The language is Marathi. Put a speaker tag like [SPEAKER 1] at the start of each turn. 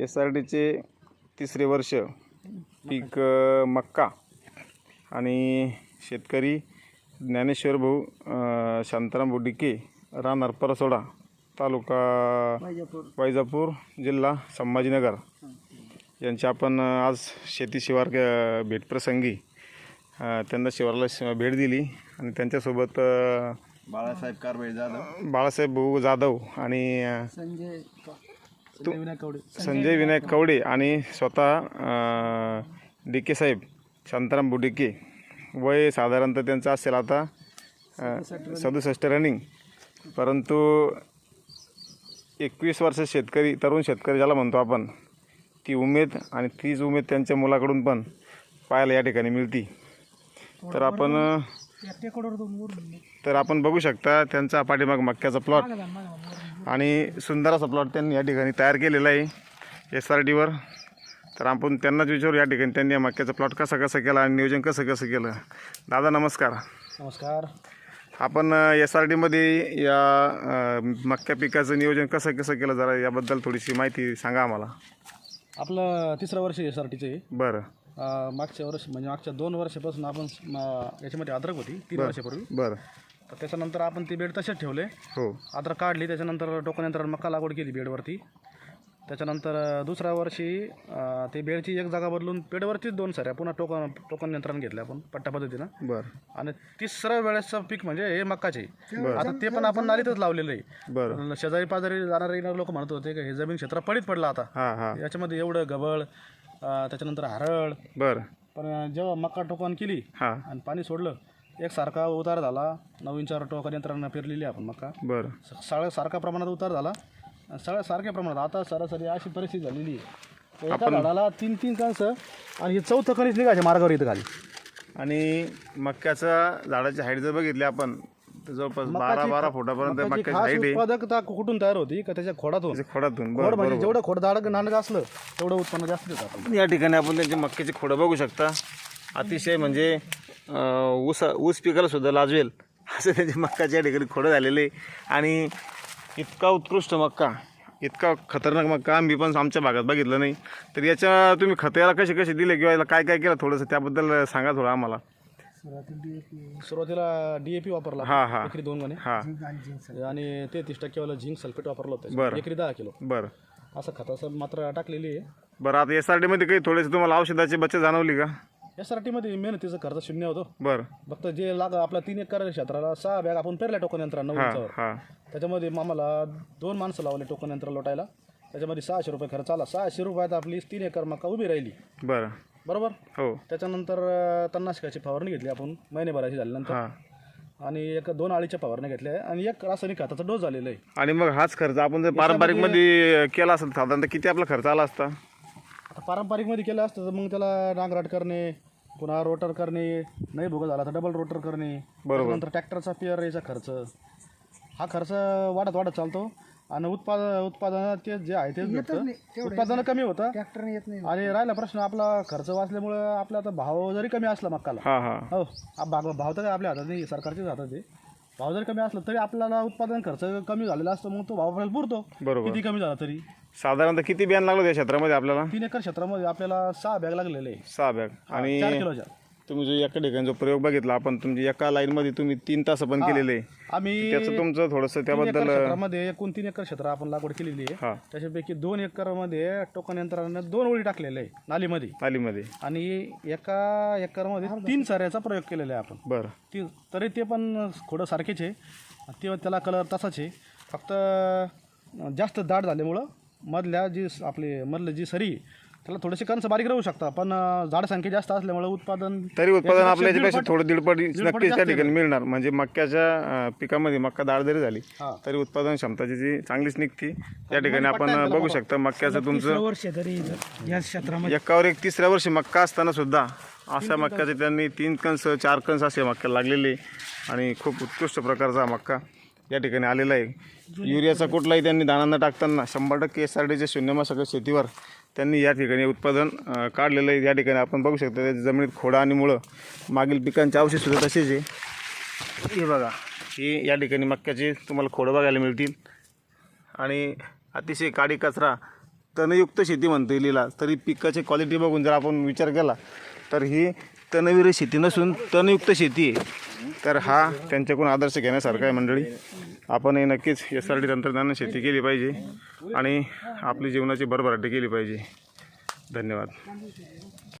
[SPEAKER 1] एस आर डीचे तिसरे वर्ष पीक मक्का आणि शेतकरी ज्ञानेश्वर भाऊ शांताराम भाऊ डिके राहणार परसोडा तालुका वैजापूर. जिल्हा संभाजीनगर. यांची आपण आज शेती शिवार भेटप्रसंगी त्यांना शिवाराला श- भेट दिली आणि त्यांच्यासोबत
[SPEAKER 2] बाळासाहेब कारबळे जाधव.
[SPEAKER 1] बाळासाहेब भाऊ जाधव आणि
[SPEAKER 3] संजय. संजय विनायक कवडे.
[SPEAKER 1] संजय विनायक कवडे. आणि स्वतः डी के साहेब शांताराम बुडिके. वय साधारणतः त्यांचं असेल आता सदुसष्ट रनिंग परंतु एकवीस वर्ष शेतकरी तरुण शेतकरी ज्याला म्हणतो आपण ती उमेद आणि तीच उमेद त्यांच्या मुलाकडून पण पाहायला या ठिकाणी मिळती. तर आपण तर आपण बघू शकता त्यांचा पाठीमाग मक्याचा प्लॉट आणि सुंदर असा प्लॉट त्यांनी या ठिकाणी तयार केलेला आहे. एस आर डीवर तर आपण त्यांनाच विचारू या ठिकाणी त्यांनी या मक्याचा प्लॉट कसा कसा केला आणि नियोजन कसं कसं केलं. दादा नमस्कार.
[SPEAKER 3] नमस्कार.
[SPEAKER 1] आपण एस आर डीमध्ये या अ, मक्या पिकाचं नियोजन कसं कसं केलं जरा याबद्दल थोडीशी माहिती सांगा आम्हाला.
[SPEAKER 3] आपलं तिसरं वर्ष एस आर टीचं आहे
[SPEAKER 1] बरं.
[SPEAKER 3] अं, मागच्या वर्ष म्हणजे मागच्या दोन वर्षापासून आपण म, याच्यामध्ये अद्रक होती तीन वर्षापूर्वी.
[SPEAKER 1] बरं.
[SPEAKER 3] तर त्याच्यानंतर आपण ती बेड तसेच ठेवले.
[SPEAKER 1] हो.
[SPEAKER 3] अद्रक काढली त्याच्यानंतर टोकनयंत्र मक्का लागवड केली बेडवरती. त्याच्यानंतर दुसऱ्या वर्षी अं, ते बेडची एक जागा बदलून बेडवरतीच दोन साऱ्या पुन्हा टोकन टोकन यंत्रण घेतल्या आपण पट्टा पद्धतीनं.
[SPEAKER 1] बरं.
[SPEAKER 3] आणि तिसऱ्या वेळेसचं पीक म्हणजे हे मक्काचे. आता ते पण आपण नालीतच लावलेलं. आहे
[SPEAKER 1] बरं
[SPEAKER 3] शेजारी पाजारी जाणारे लोक म्हणत होते की हे जमीन क्षेत्र पडीत पडलं आता.
[SPEAKER 1] हां हां.
[SPEAKER 3] याच्यामध्ये एवढं गबळ अं, त्याच्यानंतर हरळ.
[SPEAKER 1] बरं.
[SPEAKER 3] पण जेव्हा मक्का टोकन केली
[SPEAKER 1] हां.
[SPEAKER 3] आणि पाणी सोडलं एकसारखा उतार झाला. नवीन चार टोकन यंत्रणा पेरलेली आपण मक्का
[SPEAKER 1] बरं.
[SPEAKER 3] सगळ्या सारख्या प्रमाणात उतार झाला. आणि सगळ्या सारख्या प्रमाणात. आता सरासरी अशी परिस्थिती झालेली आहे. एका झाडाला तीन तीन कणस आणि हे चौथं कणीस निघायचे मार्गावर इथं खाली.
[SPEAKER 1] आणि मक्याचा झाडाची हाईट जर बघितली आपण तर जवळपास बारा बारा फुटापर्यंत
[SPEAKER 3] मक्याची
[SPEAKER 1] मक्याची
[SPEAKER 3] खास
[SPEAKER 1] हाईट आहे.
[SPEAKER 3] उत्पादकता कुठून तयार होती? का त्याच्या खोडातून?
[SPEAKER 1] खोडातून.
[SPEAKER 3] खोड
[SPEAKER 1] बरं
[SPEAKER 3] म्हणजे जेवढं खोड दाडक नांडक असलं तेवढं उत्पन्न जास्त देतं आपण.
[SPEAKER 1] या ठिकाणी आपण त्यांचे मक्याची खोडं बघू शकता. अतिशय म्हणजे ऊस ऊस पिकाला सुद्धा लाजवेल. असं त्यांचे मक्काच्या ठिकाणी खोडं झालेले. आणि इतका उत्कृष्ट मक्का इतका खतरनाक मक्का आम्ही पण आमच्या भागात बघितलं नाही. तर याच्या तुम्ही खतं याला कसे कसे दिले किंवा याला काय काय केलं थोडंसं त्याबद्दल सांगा थोडं आम्हाला.
[SPEAKER 3] सुरुवातीला डीएपी वापरला
[SPEAKER 1] हां हां.
[SPEAKER 3] एकरी दोन गणे.
[SPEAKER 1] हां.
[SPEAKER 3] आणि तेहतीस टक्केवाला झिंक सल्फेट वापरलं होतं.
[SPEAKER 1] बरं.
[SPEAKER 3] एकरी दहा किलो.
[SPEAKER 1] बरं.
[SPEAKER 3] असं खताचं मात्र टाकलेली आहे.
[SPEAKER 1] बरं आता एस आर डीमध्ये काही थोडेसे तुम्हाला औषधाची बचत जाणवली का?
[SPEAKER 3] एस आर टीमध्ये मेहनतीचा खर्च शून्य होतो.
[SPEAKER 1] बरं.
[SPEAKER 3] फक्त जे लाग आपल्या तीन एकर क्षेत्राला सहा बॅग आपण पेरल्या टोकन यंत्रांना
[SPEAKER 1] हां
[SPEAKER 3] उंचावर.
[SPEAKER 1] हां.
[SPEAKER 3] त्याच्यामध्ये आम्हाला दोन माणसं लावले टोकन यंत्र लोटायला. त्याच्यामध्ये सहाशे रुपये खर्च आला. सहाशे रुपयात आपली तीन एकर मका उभी राहिली.
[SPEAKER 1] बरं.
[SPEAKER 3] बरोबर?
[SPEAKER 1] हो.
[SPEAKER 3] त्याच्यानंतर अं, तणनाशकाची फवारणी घेतली आपण महिनेभराची झाल्यानंतर.
[SPEAKER 1] हां.
[SPEAKER 3] आणि एक दोन आळीच्या फवारण्या घेतल्या आणि एक रासायनिक खताचा डोस झालेला आहे.
[SPEAKER 1] आणि मग हाच खर्च आपण जर पारंपरिकमध्ये केला असेल साधारणतः किती आपला खर्च आला असता?
[SPEAKER 3] पारंपरिकमध्ये केलं असतं तर मग त्याला नांगराट करणे पुन्हा रोटर करणे नाही भोग झाला तर डबल रोटर करणे. त्याच्यानंतर ट्रॅक्टरचा पेअर याचा खर्च. हा खर्च वाढत वाढत चालतो आणि उत्पाद उत्पादन ते जे आहे तेच भेटतं. उत्पादन कमी होतं.
[SPEAKER 4] ट्रॅक्टरने येत नाही.
[SPEAKER 3] आणि राहिला प्रश्न आपला खर्च वाचल्यामुळं आपला आता भाव जरी कमी असला मक्काला
[SPEAKER 1] हां हां.
[SPEAKER 3] हो भाव भाव तर काय आपल्या हातात नाही सरकारच्याच हातात आहे. भाव जरी कमी असला तरी आपल्याला उत्पादन खर्च कमी झालेला असतो मग तो भाव आपल्याला पुरतो.
[SPEAKER 1] बरोबर.
[SPEAKER 3] किती कमी झाला तरी?
[SPEAKER 1] साधारणतः किती बियाण लागलं त्या क्षेत्रामध्ये आपल्याला?
[SPEAKER 3] तीन एकर क्षेत्रामध्ये आपल्याला सहा बॅग लागलेले. आहे
[SPEAKER 1] सहा बॅग. आणि
[SPEAKER 3] चार किलोच्या.
[SPEAKER 1] तुम्ही जो एका ठिकाणी जो प्रयोग बघितला आपण तुमची एका लाईनमध्ये तुम्ही तीन तास पण केलेले.
[SPEAKER 3] आम्ही
[SPEAKER 1] त्याचं तुमचं थोडंसं
[SPEAKER 3] तीन एकर
[SPEAKER 1] त्याबद्दल
[SPEAKER 3] क्षेत्रामध्ये एकूण तीन एकर क्षेत्र आपण लागवड केलेली आहे.
[SPEAKER 1] हां.
[SPEAKER 3] त्याच्यापैकी दोन एकरमध्ये टोकन यंत्राने दोन ओळी टाकलेले आहे नालीमध्ये.
[SPEAKER 1] नालीमध्ये.
[SPEAKER 3] आणि एका एकरमध्ये तीन साऱ्याचा प्रयोग केलेला आहे आपण.
[SPEAKER 1] बरं.
[SPEAKER 3] ती तरी ते पण थोडं सारखेच आहे. ते त्याला कलर तसाच आहे. फक्त जास्त दाट झाल्यामुळं मधल्या जी स- आपली मधलं जी सरी आहे, त्याला थोडेसे कणस बारीक राहू शकतात पण झाड संख्या जास्त असल्यामुळे उत्पादन
[SPEAKER 1] तरी उत्पादन आपल्या याच्यापेक्षा थोडं दीडपट नक्कीच त्या ठिकाणी मिळणार. म्हणजे मक्याच्या पिकामध्ये मक्का दाळ जरी झाली. तरी उत्पादन क्षमताची जी चांगलीच निघते त्या ठिकाणी आपण बघू शकता मक्याचं तुमचं
[SPEAKER 4] वर्ष तरी इथं या क्षेत्रामध्ये
[SPEAKER 1] एकावर एक तिसऱ्या वर्षी मक्का असताना सुद्धा अशा मक्याचे त्यांनी तीन कंस चार कंस असे मक्का लागलेले आणि खूप उत्कृष्ट प्रकारचा मक्का या ठिकाणी आलेला आहे. युरियाचा कुठलाही त्यांनी दाणा न टाकताना शंभर टक्के एस आर डीच्या शून्यमासक शेतीवर त्यांनी या ठिकाणी उत्पादन काढलेलं आहे. या ठिकाणी आपण बघू शकतो त्याच्या जमिनीत खोडा आणि मुळं मागील पिकांचे अवशेषसुद्धा तसेच आहे. हे बघा हे या ठिकाणी मक्याचे तुम्हाला खोडं बघायला मिळतील. आणि अतिशय काडी कचरा तणयुक्त शेती म्हणता येईल तरी पिकाची क्वालिटी बघून जर आपण विचार केला तर ही तणविर शेती नसून तणयुक्त शेती आहे. तर हा त्यांच्याकडून आदर्श घेण्यासारखा आहे मंडळी. आपणही नक्कीच एस आर टी तंत्रज्ञान शेती केली पाहिजे आणि आपली जीवनाची भरभराटी केली पाहिजे. धन्यवाद.